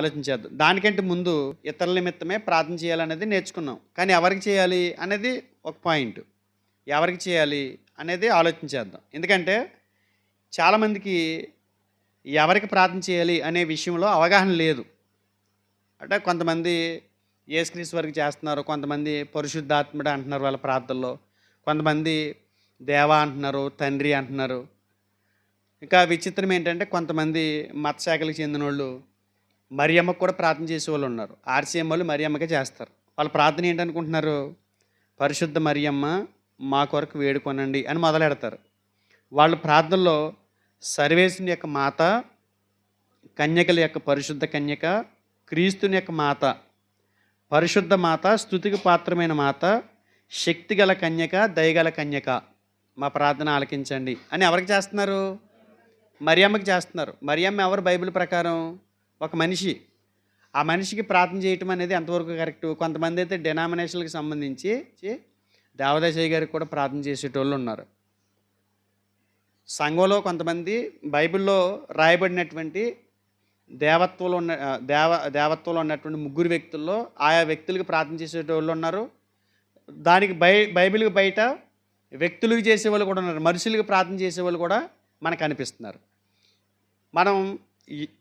ఆలోచించేద్దాం. దానికంటే ముందు ఇతరుల నిమిత్తమే ప్రార్థన చేయాలనేది నేర్చుకున్నాం. కానీ ఎవరికి చేయాలి అనేది ఒక పాయింట్. ఎవరికి చేయాలి అనేది ఆలోచించేద్దాం. ఎందుకంటే చాలామందికి ఎవరికి ప్రార్థన చేయాలి అనే విషయంలో అవగాహన లేదు. అంటే కొంతమంది యేసుక్రీస్తు వరకు చేస్తున్నారు కొంతమంది పరిశుద్ధాత్ముడు అంటున్నారు వాళ్ళ ప్రార్థనలో కొంతమంది దేవా అంటున్నారు తండ్రి అంటున్నారు. ఇంకా విచిత్రం ఏంటంటే కొంతమంది మత శాఖలకు చెందిన వాళ్ళు మరియమ్మకు కూడా ప్రార్థన చేసే వాళ్ళు ఉన్నారు. ఆర్సీఎం వాళ్ళు మరియమ్మకే చేస్తారు. వాళ్ళ ప్రార్థన ఏంటనుకుంటున్నారు? పరిశుద్ధ మరియమ్మ మా కొరకు వేడుకొనండి అని మొదలెడతారు. వాళ్ళ ప్రార్థనలో సర్వేశుని యొక్క మాత కన్యకల యొక్క పరిశుద్ధ కన్యక క్రీస్తుని యొక్క మాత పరిశుద్ధ మాత స్థుతికి పాత్రమైన మాత శక్తిగల కన్యక దయగల కన్యక మా ప్రార్థన ఆలకించండి. అని ఎవరికి చేస్తున్నారు? మరియమ్మకి చేస్తున్నారు. మరియమ్మ ఎవరు బైబిల్ ప్రకారం? ఒక మనిషి. ఆ మనిషికి ప్రార్థన చేయటం అనేది ఎంతవరకు కరెక్ట్? కొంతమంది అయితే డినామినేషన్లకు సంబంధించి చి- దేవదాసయ్య గారికి కూడా ప్రార్థన చేసేటోళ్ళు ఉన్నారు. సంఘంలో కొంతమంది బైబిల్లో రాయబడినటువంటి దేవత్వంలో ఉన్న దేవ దేవత్వంలో ఉన్నటువంటి ముగ్గురు వ్యక్తుల్లో ఆయా వ్యక్తులకు ప్రార్థన చేసేటోళ్ళు ఉన్నారు. దానికి బై బైబిల్కి బయట వ్యక్తులకు చేసేవాళ్ళు కూడా ఉన్నారు. మనుషులకు ప్రార్థన చేసేవాళ్ళు కూడా మనకు అనిపిస్తున్నారు. మనం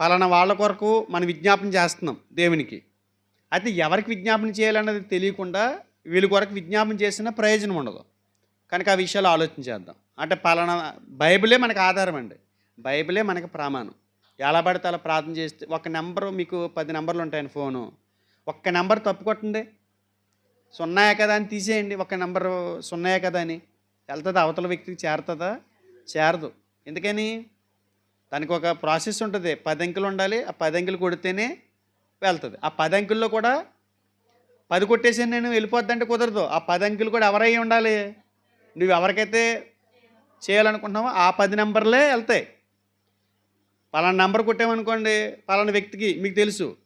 పలానా వాళ్ళ కొరకు మనం విజ్ఞాపన చేస్తున్నాం దేవునికి. అయితే ఎవరికి విజ్ఞాపన చేయాలన్నది తెలియకుండా వీళ్ళ కొరకు విజ్ఞాపన చేసిన ప్రయోజనం ఉండదు. కనుక ఆ విషయాలు ఆలోచించేద్దాం అంటే పలానా బైబిలే మనకు ఆధారం అండి. బైబిలే మనకి ప్రమాణం. ఎలా పడితే అలా ప్రార్థన చేస్తే ఒక నెంబరు మీకు పది నెంబర్లు ఉంటాయని ఫోను. ఒక్క నెంబర్ తప్పు కొట్టండి. సున్నాయే కదా అని తీసేయండి. ఒక నెంబరు సున్నాయే కదా అని. వెళ్తుందా అవతల వ్యక్తికి చేరుతుందా? చేరదు. ఎందుకని? దానికి ఒక ప్రాసెస్ ఉంటుంది. పది అంకెలు ఉండాలి ఆ పది అంకెలు కొడితేనే వెళ్తుంది. ఆ పది అంకెల్లో కూడా పది కొట్టేసి నేను వెళ్ళిపోద్దంటే కుదరదు. ఆ పది అంకెలు కూడా ఎవరై ఉండాలి? నువ్వు ఎవరికైతే చేయాలనుకుంటున్నావో ఆ పది నెంబర్లే వెళ్తాయి. పలానా నెంబర్ కొట్టామనుకోండి పలానా వ్యక్తికి మీకు తెలుసు.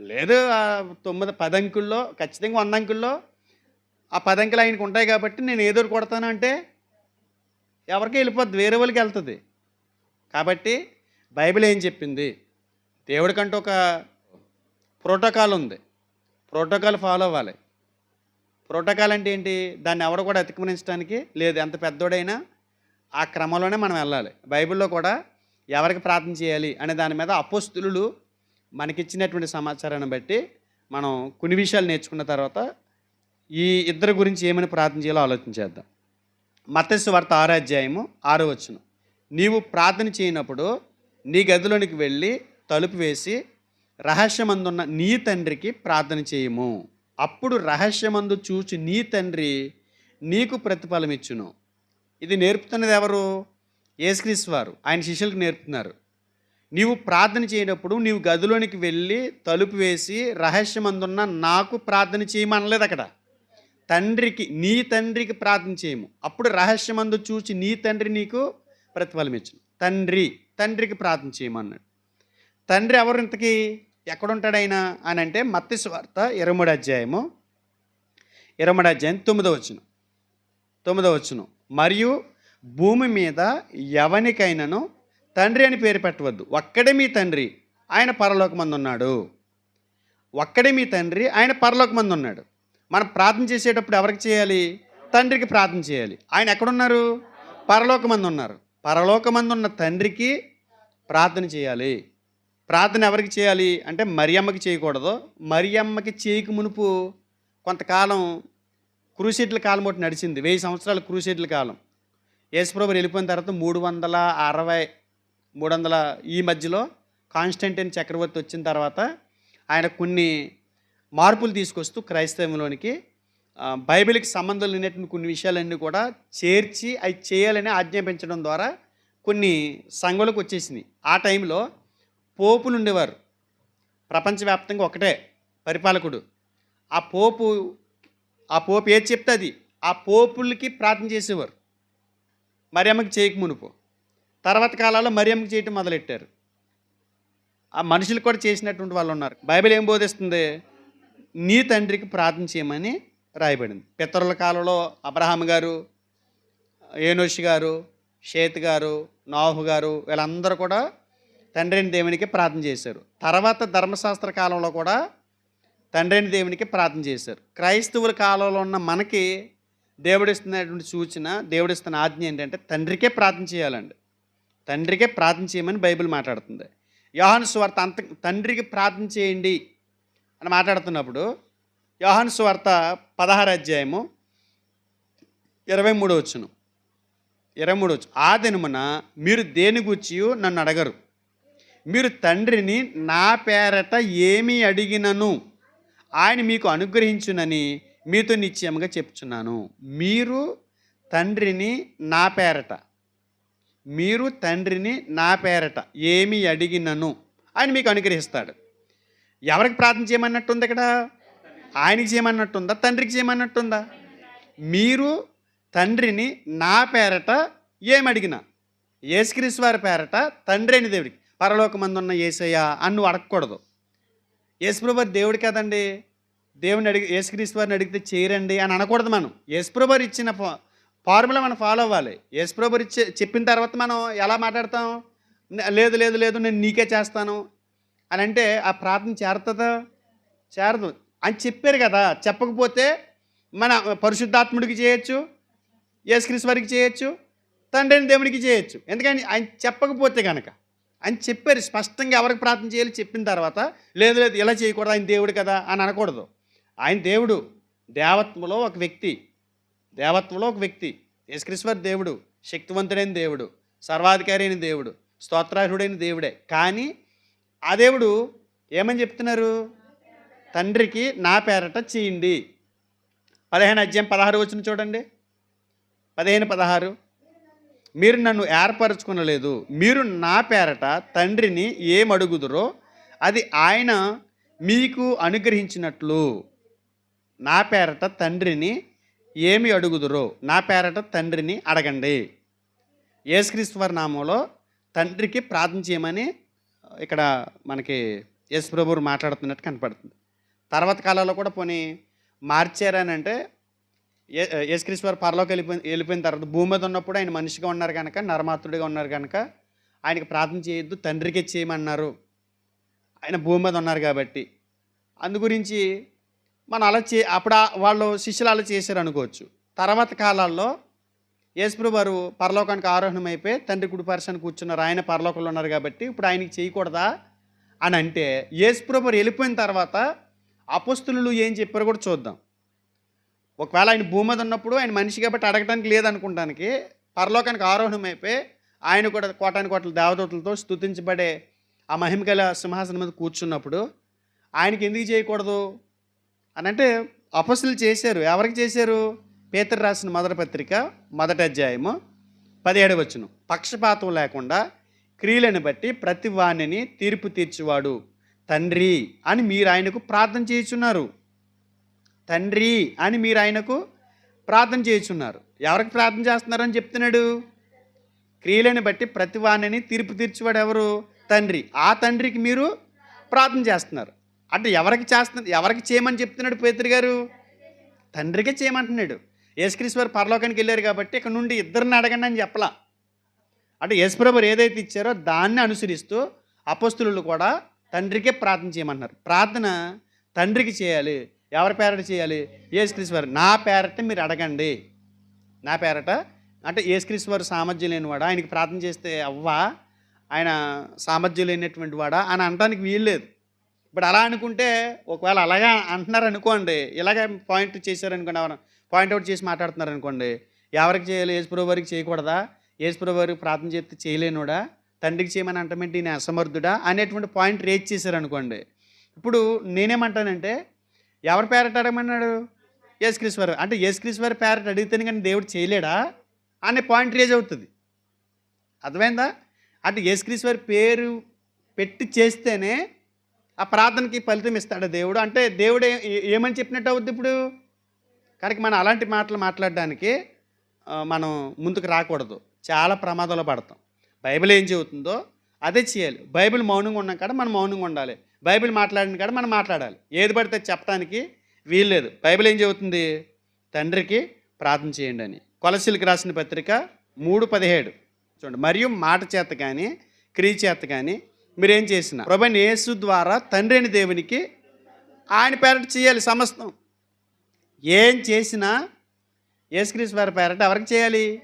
లేదు ఆ తొమ్మిది పది అంకుల్లో ఖచ్చితంగా వంద అంకుల్లో ఆ పది అంకెలు ఆయనకు ఉంటాయి కాబట్టి నేను ఏదో కొడతానంటే కొడతాను అంటే ఎవరికి వెళ్ళిపోద్ది. వేరే వాళ్ళకి వెళ్తుంది. కాబట్టి బైబిల్ ఏం చెప్పింది? దేవుడికంటూ ఒక ప్రోటోకాల్ ఉంది. ప్రోటోకాల్ ఫాలో అవ్వాలి. ప్రోటోకాల్ అంటే ఏంటి? దాన్ని ఎవరు కూడా అతిక్రమించడానికి లేదు. ఎంత పెద్దోడైనా ఆ క్రమంలోనే మనం వెళ్ళాలి. బైబిల్లో కూడా ఎవరికి ప్రార్థన చేయాలి అనే దాని మీద అపోస్తులు మనకిచ్చినటువంటి సమాచారాన్ని బట్టి మనం కొన్ని విషయాలు నేర్చుకున్న తర్వాత ఈ ఇద్దరి గురించి ఏమని ప్రార్థన చేయాలో ఆలోచించేద్దాం మత్స్సు వార్త ఆరో అధ్యాయము ఆరో వచ్చును నీవు ప్రార్థన చేయనప్పుడు నీ గదిలోనికి వెళ్ళి తలుపు వేసి రహస్యమందున్న నీ తండ్రికి ప్రార్థన చేయము. అప్పుడు రహస్యమందు చూచి నీ తండ్రి నీకు ప్రతిఫలం ఇచ్చును. ఇది నేర్పుతున్నది ఎవరు? యేసుక్రీస్ వారు. ఆయన శిష్యులకు నేర్పుతున్నారు. నీవు ప్రార్థన చేయనప్పుడు నీవు గదిలోనికి వెళ్ళి తలుపు వేసి రహస్యమందున్న నాకు ప్రార్థన చేయమనలేదు అక్కడ. తండ్రికి నీ తండ్రికి ప్రార్థన చేయము. అప్పుడు రహస్యమందు చూచి నీ తండ్రి నీకు ప్రతిఫలం ఇచ్చిన తండ్రి తండ్రికి ప్రార్థన చేయమన్నాడు. తండ్రి ఎవరు ఇంతకీ? ఎక్కడుంటాడైనా? అని అంటే మత్తి వార్త ఇరవై అధ్యాయము ఇరవై అధ్యాయం తొమ్మిదో వచ్చును తొమ్మిదో వచ్చును మరియు భూమి మీద ఎవనికైనాను తండ్రి అని పేరు పెట్టవద్దు. ఒక్కడే మీ తండ్రి ఆయన పరలోకమందు ఉన్నాడు ఒక్కడే మీ తండ్రి ఆయన పరలోకమందు ఉన్నాడు మనం ప్రార్థన చేసేటప్పుడు ఎవరికి చేయాలి? తండ్రికి ప్రార్థన చేయాలి. ఆయన ఎక్కడున్నారు? పరలోకమందు ఉన్నారు పరలోకమందున్న తండ్రికి ప్రార్థన చేయాలి. ప్రార్థన ఎవరికి చేయాలి? అంటే మరియమ్మకి చేయకూడదు. మరియమ్మకి చేయక మునుపు కొంతకాలం క్రూసెట్ల కాలం ఒకటి నడిచింది. వెయ్యి సంవత్సరాల క్రూసెట్ల కాలం. యేసుప్రభు వెళ్ళిపోయిన తర్వాత మూడు వందల అరవై మూడు వందల ఈ మధ్యలో కాన్స్టంటైన్ చక్రవర్తి వచ్చిన తర్వాత ఆయన కొన్ని మార్పులు తీసుకొస్తూ క్రైస్తవంలోనికి బైబిల్కి సంబంధం లేనటువంటి కొన్ని విషయాలన్నీ కూడా చేర్చి అవి చేయాలని ఆజ్ఞాపించడం ద్వారా కొన్ని సంఘాలకు వచ్చేసింది. ఆ టైంలో పోపులు ఉండేవారు ప్రపంచవ్యాప్తంగా ఒకటే పరిపాలకుడు. ఆ పోపు ఆ పోపు ఏది చెప్తే అది. ఆ పోపులకి ప్రార్థన చేసేవారు. మరియమ్మకి చేయక మునుపు. తర్వాత కాలాల్లో మరియమ్మకి చేయటం మొదలెట్టారు. ఆ మనుషులు కూడా చేసినటువంటి వాళ్ళు ఉన్నారు. బైబిల్ ఏం బోధిస్తుంది? నీ తండ్రికి ప్రార్థన చేయమని రాయబడింది. పితరుల కాలంలో అబ్రహాం గారు ఏనోషి గారు షేత్ గారు నాహు గారు వీళ్ళందరూ కూడా తండ్రిని దేవునికి ప్రార్థన చేశారు. తర్వాత ధర్మశాస్త్ర కాలంలో కూడా తండ్రిని దేవునికి ప్రార్థన చేశారు. క్రైస్తవుల కాలంలో ఉన్న మనకి దేవుడిస్తున్నటువంటి సూచన దేవుడిస్తున్న ఆజ్ఞ ఏంటంటే తండ్రికే ప్రార్థన చేయాలండి. తండ్రికే ప్రార్థన చేయమని బైబిల్ మాట్లాడుతుంది. యోహాను స్వార్త అంత తండ్రికి ప్రార్థన చేయండి అని మాట్లాడుతున్నప్పుడు యోహాను స్వార్త పదహారు అధ్యాయము ఇరవై మూడు వచ్చును ఇరవై మూడు ఆ దినమున మీరు దేని గుచ్చి నన్ను అడగరు. మీరు తండ్రిని నా పేరట ఏమి అడిగినను? ఆయన మీకు అనుగ్రహించునని మీతో నిశ్చయముగా చెప్తున్నాను మీరు తండ్రిని నా పేరట. మీరు తండ్రిని నా పేరట ఏమి అడిగినను? ఆయన మీకు అనుగ్రహిస్తాడు. ఎవరికి ప్రార్థన చేయమన్నట్టుంది ఇక్కడ ఆయనకి చేయమన్నట్టుందా? తండ్రికి చేయమన్నట్టుందా? మీరు తండ్రిని నా పేరట ఏమి అడిగినా యేసుక్రీస్తు వారి పేరట తండ్రి అయిన దేవుడికి. పరలోకమందు ఉన్న ఏసయ్య అని నువ్వు అడగకూడదు. యేసుప్రభు దేవుడు కదండి. దేవుని అడిగి యేసుక్రీస్తు వారిని అడిగితే చేయరండి అని అనకూడదు మనం. యేసుప్రభు ఇచ్చిన ఫార్ములా మనం ఫాలో అవ్వాలి. యేసుప్రభు ఇచ్చే చెప్పిన తర్వాత మనం ఎలా మాట్లాడతాం? లేదు లేదు లేదు నేను నీకే చేస్తాను. అని అంటే ఆ ప్రార్థన చేరుతుందా? చేరదు. అని చెప్పారు కదా. చెప్పకపోతే మన పరిశుద్ధాత్ముడికి చేయొచ్చు. యేసుక్రీస్తు వారికి చేయొచ్చు తండ్రి అయిన దేవునికి చేయొచ్చు. ఎందుకని ఆయన చెప్పకపోతే కనుక ఆయన చెప్పారు స్పష్టంగా ఎవరికి ప్రార్థన చేయాలి చెప్పిన తర్వాత లేదు లేదు ఇలా చేయకూడదు ఆయన దేవుడు కదా అని అనకూడదు. ఆయన దేవుడు దేవత్వంలో ఒక వ్యక్తి దేవత్వంలో ఒక వ్యక్తి యేసుక్రీశ్వర్ దేవుడు శక్తివంతుడైన దేవుడు సర్వాధికారి అయిన దేవుడు స్తోత్రార్హుడైన దేవుడే. కానీ ఆ దేవుడు ఏమని చెప్తున్నారు? తండ్రికి నా పేరట చేయండి. పదిహేను అధ్యాయం పదహారు వచ్చిన చూడండి. పదిహేను పదహారు. మీరు నన్ను ఏర్పరచుకునలేదు. మీరు నా పేరట తండ్రిని ఏమడుగుదురో అది ఆయన మీకు అనుగ్రహించినట్లు. నా పేరట తండ్రిని ఏమి అడుగుదురో నా పేరట తండ్రిని అడగండి. యేసుక్రీస్తువారి నామంలో తండ్రికి ప్రార్థన చేయమని ఇక్కడ మనకి యేసు ప్రభువు మాట్లాడుతున్నట్టు కనపడుతుంది. తర్వాత కాలంలో కూడా పోనీ మార్చారని అంటే యేసుక్రీస్తు వారు పరలోకి వెళ్ళిపోయిన వెళ్ళిపోయిన తర్వాత భూమి మీద ఉన్నప్పుడు ఆయన మనిషిగా ఉన్నారు కనుక నరమాత్రుడిగా ఉన్నారు కనుక ఆయనకి ప్రార్థన చేయొద్దు తండ్రికి చేయమన్నారు. ఆయన భూమి మీద ఉన్నారు కాబట్టి. అందు గురించి మనం అలా చే అప్పుడు వాళ్ళు శిష్యులు అలా చేశారు అనుకోవచ్చు. తర్వాత కాలాల్లో యేసుప్రభు వారు పరలోకానికి ఆరోహణం అయిపోయి తండ్రి కుడిపరసని కూర్చున్నారు. ఆయన పరలోకంలో ఉన్నారు కాబట్టి ఇప్పుడు ఆయనకి చేయకూడదా అని అంటే యేసుప్రభు వారు వెళ్ళిపోయిన తర్వాత అపస్తులు ఏం చెప్పారో కూడా చూద్దాం. ఒకవేళ ఆయన భూమి మీద ఉన్నప్పుడు ఆయన మనిషి కాబట్టి అడగడానికి లేదనుకుంటానికి పరలోకానికి ఆరోహణం అయిపోయి ఆయన కూడా కోటాని కోట్ల దేవదూతలతో స్తుతించబడే ఆ మహిమగల సింహాసనం మీద కూర్చున్నప్పుడు ఆయనకి ఎందుకు చేయకూడదు? అని అంటే అపస్సులు చేశారు. ఎవరికి చేశారు? పేతరు రాసిన మొదటి పత్రిక మొదటి అధ్యాయము పదిహేడు వచ్చును పక్షపాతం లేకుండా క్రియలను బట్టి ప్రతి వాణిని తీర్పు తీర్చువాడు తండ్రి అని మీరు ఆయనకు ప్రార్థన చేయుచున్నారు. తండ్రి అని మీరు ఆయనకు ప్రార్థన చేయుచున్నారు. ఎవరికి ప్రార్థన చేస్తున్నారని చెప్తున్నాడు? క్రియలను బట్టి ప్రతి వాణిని తీర్పు తీర్చేవాడు ఎవరు? తండ్రి. ఆ తండ్రికి మీరు ప్రార్థన చేస్తున్నారు. అంటే ఎవరికి చేస్తున్నారు ఎవరికి చేయమని చెప్తున్నాడు పేతురు గారు? తండ్రికే చేయమంటున్నాడు. యేసుక్రీశ్వర్ పరలోకానికి వెళ్ళారు కాబట్టి ఇక్కడ నుండి ఇద్దరిని అడగండి అని చెప్పలా. అంటే యేసుప్రభు ఏదైతే ఇచ్చారో దాన్ని అనుసరిస్తూ అపస్తులు కూడా తండ్రికే ప్రార్థన చేయమన్నారు ప్రార్థన తండ్రికి చేయాలి. ఎవరి పేరట చేయాలి? యేసుక్రీశ్వర్ నా పేరట మీరు అడగండి. నా పేరట? అంటే యేసుక్రీశ్వర్ సామర్థ్యం లేనివాడా? ఆయనకి ప్రార్థన చేస్తే అవ్వా? ఆయన సామర్థ్యం లేనటువంటి వాడా? అని అనడానికి వీల్లేదు ఇప్పుడు అలా అనుకుంటే ఒకవేళ అలాగే అంటున్నారు అనుకోండి ఇలాగే పాయింట్ చేశారనుకోండి ఎవరు పాయింట్అవుట్ చేసి మాట్లాడుతున్నారు అనుకోండి ఎవరికి చేయాలి? యేసుప్రభు వారికి చేయకూడదా? యేసుప్రభు వారికి ప్రార్థన చేస్తే చేయలేనుడా? తండ్రికి చేయమని అంటమేంటి నేను అసమర్థుడా? అనేటువంటి పాయింట్ రేజ్ చేశారనుకోండి ఇప్పుడు నేనేమంటానంటే ఎవరి పేరట అడగమన్నాడు? యేసుక్రీశ్వర్ అంటే యేసుక్రీశ్వర్ పేరట అడిగితేనే కానీ దేవుడు చేయలేడా? అనే పాయింట్ రేజ్ అవుతుంది. అర్థమైందా? అంటే యేసుక్రీశ్వర్ పేరు పెట్టి చేస్తేనే ఆ ప్రార్థనకి ఫలితం ఇస్తాడు దేవుడు. అంటే దేవుడు ఏమని చెప్పినట్టు అవుద్ది ఇప్పుడు? కనుక మనం అలాంటి మాటలు మాట్లాడడానికి మనం ముందుకు రాకూడదు. చాలా ప్రమాదంలో పడతాం. బైబిల్ ఏం చెబుతుందో అదే చేయాలి. బైబిల్ మౌనంగా ఉన్నాం కాడ మనం మౌనంగా ఉండాలి. బైబిల్ మాట్లాడిన కాడ మనం మాట్లాడాలి. ఏది పడితే చెప్పడానికి వీల్లేదు బైబిల్ ఏం చెబుతుంది? తండ్రికి ప్రార్థన చేయండి అని. కొలసిలికి రాసిన పత్రిక మూడు పదిహేడు. చూడండి. మరియు మాట చేత కానీ క్రియ చేత కానీ మీరేం చేసిన ప్రభు యేసు ద్వారా తండ్రి అయిన దేవునికి ఆయన పేరట చేయాలి సమస్తం. ఏం చేసినా యేసుక్రీస్తు వారి పేరట ఎవరికి చేయాలి?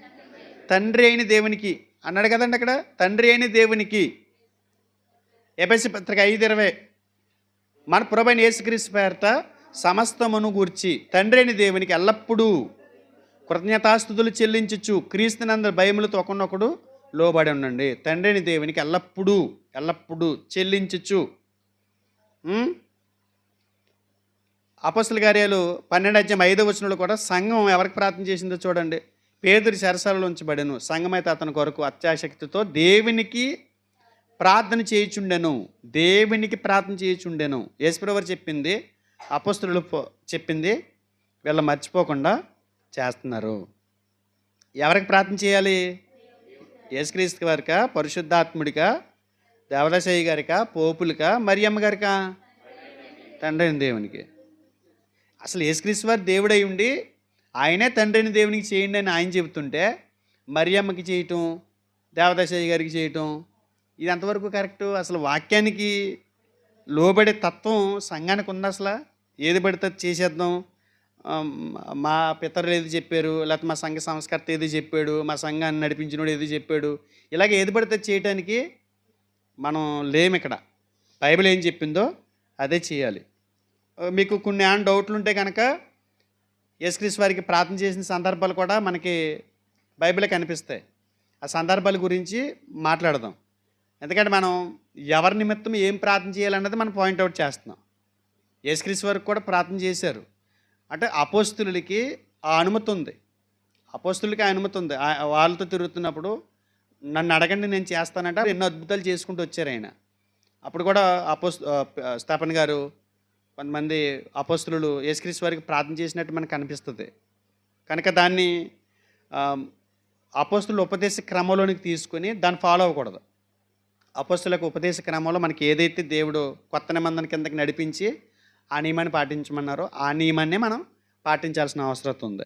తండ్రి అయిన దేవునికి. అన్నాడు కదండి అక్కడ. తండ్రి అయిన దేవునికి. ఎపిసి పత్రిక ఐదు ఇరవై. మన ప్రభైన యేసుక్రీస్తు పేరట సమస్తమును గూర్చి తండ్రి దేవునికి ఎల్లప్పుడూ కృతజ్ఞతాస్థుతులు చెల్లించచ్చు క్రీస్తునందరు భయములతో ఒకనొకడు లోబడి ఉండండి. తండ్రిని దేవునికి ఎల్లప్పుడూ ఎల్లప్పుడూ చెల్లించచ్చు ఉం? అపస్తుల కార్యాలు పన్నెండు అధ్యాయం ఐదో వచనంలో కూడా సంఘం ఎవరికి ప్రార్థన చేసిందో చూడండి. పేదరి సరసరలో ఉంచబడెను. సంఘమైతే అతని కొరకు అత్యాశక్తితో దేవునికి ప్రార్థన చేయుచుండెను. దేవునికి ప్రార్థన చేయుచుండెను. యేసుప్రవర్ చెప్పింది అపస్తులు చెప్పింది వీళ్ళ మర్చిపోకుండా చేస్తున్నారు. ఎవరికి ప్రార్థన చేయాలి? యేసుక్రీస్తు వారికా పరిశుద్ధాత్ముడిక దేవదాసయ్య గారికా పోపులక మరియమ్మ గారికా? తండ్రి అయిన దేవునికి. అసలు యేసుక్రీస్తు వారు దేవుడై ఉండి ఆయనే తండ్రి అయిన దేవునికి చేయండి అని ఆయన చెబుతుంటే మరియమ్మకి చేయటం దేవదశయ్య గారికి చేయటం ఇది ఎంతవరకు కరెక్టు. అసలు వాక్యానికి లోబడే తత్వం సంఘానికి ఉంది అసలు? ఏది పడితే అది చేసేద్దాం. మా పితరులు ఏది చెప్పారు? లేకపోతే మా సంఘ సంస్కర్త ఏది చెప్పాడు? మా సంఘాన్ని నడిపించినోడు ఏది చెప్పాడు? ఇలాగ ఏది పడితే అది చేయటానికి మనం లేము ఇక్కడ. బైబిల్ ఏం చెప్పిందో అదే చేయాలి. మీకు కొన్ని ఏమైనా డౌట్లు ఉంటే కనుక యేసుక్రీస్తు వారికి ప్రార్థన చేసిన సందర్భాలు కూడా మనకి బైబిల్ కనిపిస్తాయి. ఆ సందర్భాల గురించి మాట్లాడదాం. ఎందుకంటే మనం ఎవరి నిమిత్తం ఏం ప్రార్థన చేయాలన్నది మనం పాయింట్అవుట్ చేస్తున్నాం. యేసుక్రీస్ వరకు కూడా ప్రార్థన చేశారు. అంటే అపోస్తులకి ఆ అనుమతి ఉంది. అపోస్తులకి ఆ అనుమతి ఉంది. ఆ- వాళ్ళతో తిరుగుతున్నప్పుడు నన్ను అడగండి నేను చేస్తానంటే ఎన్నో అద్భుతాలు చేసుకుంటూ వచ్చారు ఆయన. అప్పుడు కూడా అపోస్ స్థాపన్ గారు కొంతమంది అపోస్తులు యేసుక్రీస్ వారికి ప్రార్థన చేసినట్టు మనకు కనిపిస్తుంది కనుక దాన్ని అపోస్తులు ఉపదేశ క్రమంలోనికి తీసుకొని దాన్ని ఫాలో అవ్వకూడదు. అపస్తులకు ఉపదేశ క్రమంలో మనకి ఏదైతే దేవుడు కొత్త నిబంధన కిందకి నడిపించి ఆ నియమాన్ని పాటించమన్నారో ఆ నియమాన్ని మనం పాటించాల్సిన అవసరం ఉంది.